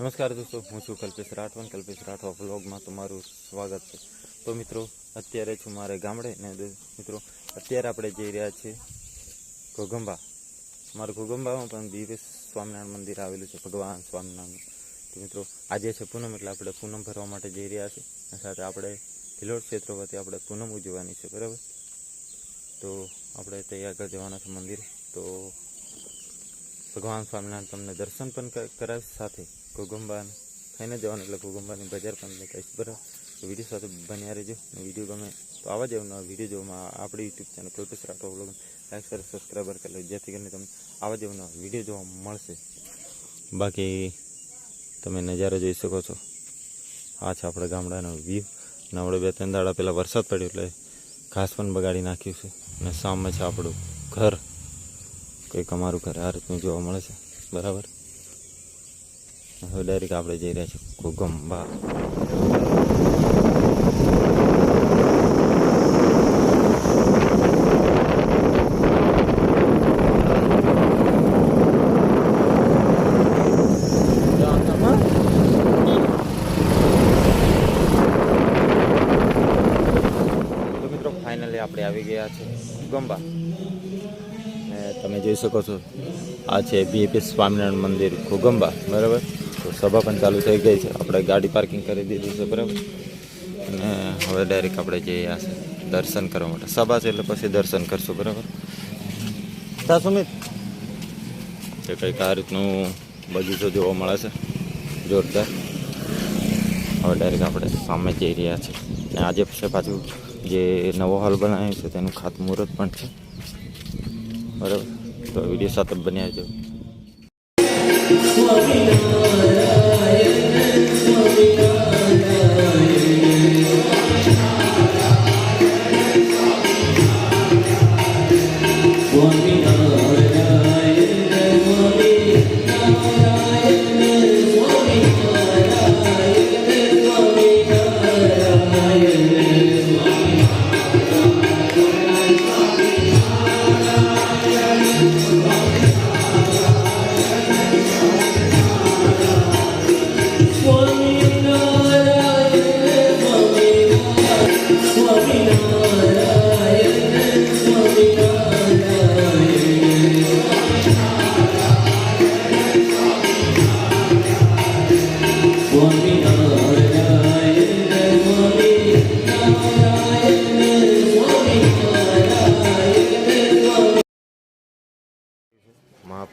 નમસ્કાર દોસ્તો, હું છું કલ્પેશ રાઠવાન. કલ્પેશ રાઠવા બ્લોગમાં તમારું સ્વાગત છે. તો મિત્રો, અત્યારે છું મારે ગામડે ને મિત્રો, અત્યારે આપણે જઈ રહ્યા છીએ ઘોગંબા મારું ઘોગંબામાં પણ દિવેશ સ્વામિનારાયણ મંદિર આવેલું છે, ભગવાન સ્વામિનારાયણ તો મિત્રો, આજે છે પૂનમ, એટલે આપણે પૂનમ ભરવા માટે જઈ રહ્યા છીએ. અને સાથે આપણે ભિલોડ ક્ષેત્ર વતી આપણે પૂનમ ઉજવવાની છે, બરાબર? તો આપણે તૈયાર આગળ જવાના છે મંદિર. તો ભગવાન સ્વામિનારાયણ તમને દર્શન પણ કરાવીશ સાથે કુગુંબાને થઈને જવાનું, એટલે કુગુંબાની બજાર પણ દેખાઈશ બરાબર? વીડિયો સાથે બન્યા રહેજો. વીડિયો ગમે તો આવા જ નવા વીડિયો જોવામાં આપણી YouTube channel Kalpesh Rathwa blog like share subscriber કરી લો. જેથી કરીને તમને આવા જ નવા વીડિયો જોવા મળશે. બાકી તમે નજારો જોઈ શકો છો. આ છે આપણે ગામડાનો વ્યૂ આપણે બે ત્રણ દાડા પહેલાં વરસાદ પડ્યો એટલે ઘાસ પણ બગાડી નાખ્યું છે. અને સામે છે આપણું ઘર. કંઈક અમારું ઘર આ રીતનું જોવા મળે છે. બરાબર? હવે ડાયરેક્ટ આપણે જઈ રહ્યા છીએ ફાઇનલી આપણે આવી ગયા છે ઘોગંબા. ને તમે જોઈ શકો છો. આ છે બીએપી સ્વામિનારાયણ મંદિર ઘોગંબા, બરાબર? તો સભા પણ ચાલુ થઈ ગઈ છે. આપણે ગાડી પાર્કિંગ કરી દીધું છે, બરાબર? અને હવે ડાયરેક્ટ આપણે જઈએ આ દર્શન કરવા માટે. સભા છે એટલે પછી દર્શન કરશું, બરાબર? તા સુમિત. જે કંઈક આ રીતનું બગીચો જોવા મળે છે. જોરદાર. હવે ડાયરેક્ટ આપણે સામે જઈ રહ્યા છીએ અને આજે છે પાછું જે નવો હોલ બનાવ્યો છે, તેનું ખાતમુહૂર્ત પણ છે. બરાબર. તો વીડિયો સાથે બન્યા જો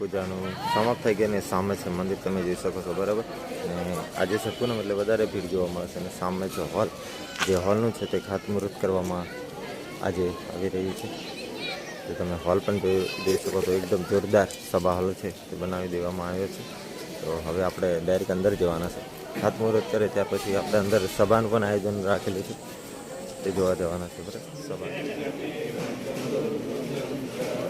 મહાપૂજાનું સમાપ્ત થઈ ગયા ને સામે છે મંદિર, તમે જોઈ શકો છો, બરાબર? અને આજે છે પૂનમ એટલે વધારે ભીડ જોવા મળશે. અને સામે છે હોલ. જે હોલનું છે તે ખાતમુહૂર્ત કરવામાં આજે આવી રહ્યું છે. તો તમે હોલ પણ જોઈ શકો છો. એકદમ જોરદાર સભા હોલ છે તે બનાવી દેવામાં આવ્યો છે. તો હવે આપણે ડાયરેક્ટ અંદર જવાના છે. ખાતમુહૂર્ત કરે ત્યાર પછી આપણે અંદર સભાનું પણ આયોજન રાખેલું છે. તે જોવા જવાના છે, બરાબર? સભા.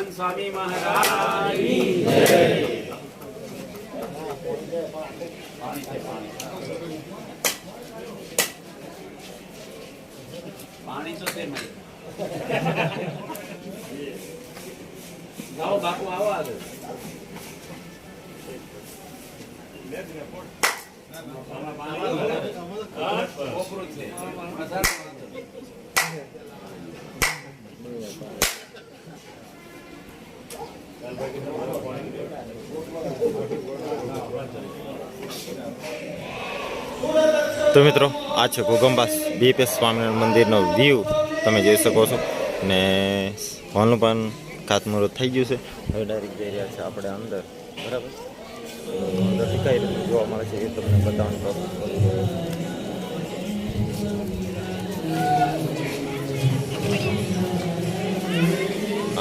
મહંત સ્વામી મહારાજ. પાણી તો તે જાઓ બાપુ આવો આગળ કોપરું છે. તો મિત્રો, આ છે ઘોગંબા બીપીએસ સ્વામિનારાયણ મંદિરનો વ્યૂ તમે જોઈ શકો છો. ને હોલનું પણ ખાતમુહૂર્ત થઈ ગયું છે. હવે ડાયરેક્ટ જઈ રહ્યા છે આપણે અંદર. બરાબર? અંદર કઈ જોવા મળે છે. એ તમને બતાવવાનું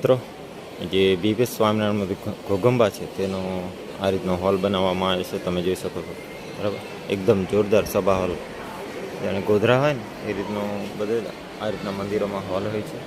મિત્રો, જે બીપીએસ સ્વામિનારાયણ ઘોગંબા છે, તેનો આ રીતનો હોલ બનાવવામાં આવે છે, તમે જોઈ શકો છો. બરાબર? એકદમ જોરદાર સભા હોલ. જાણે ગોધરા હોય ને, એ રીતનો બધે આ રીતના મંદિરોમાં હોલ હોય છે.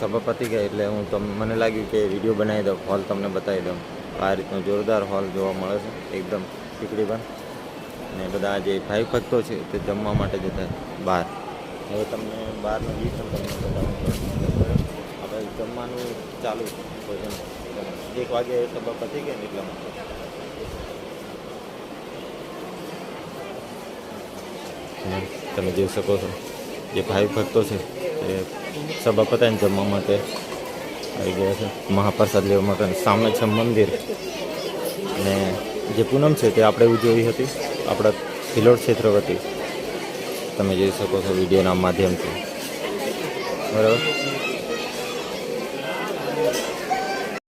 સભા પતી ગઈ એટલે હું તમ, મને લાગ્યું કે વીડિયો બનાવી દઉં, હોલ તમને બતાવી દઉં. આ રીતનો જોરદાર હોલ જોવા મળે છે, એકદમ ટીકડી પણ. ને બધા જે ભાઈ ભક્તો છે, તે જમવા માટે જતા, બહાર. હવે તમને બહારનો વ્યૂ તમને બતાવું જમવાનું ચાલુ ભોજન. એક વાગે સભા પતી ગઈ ને એટલા તમે જોઈ શકો છો. જે ભાઈ ભક્તો છે, એ સભા પતાવીને જમવા માટે આવી ગયા છે. મહાપ્રસાદ લેવા માટે સામે છે મંદિર. અને જે પૂનમ છે તે આપણે ઉજવી હતી, આપણા ભિલોડ ક્ષેત્ર વતી તમે જોઈ શકો છો વિડીયોના માધ્યમથી. બરાબર?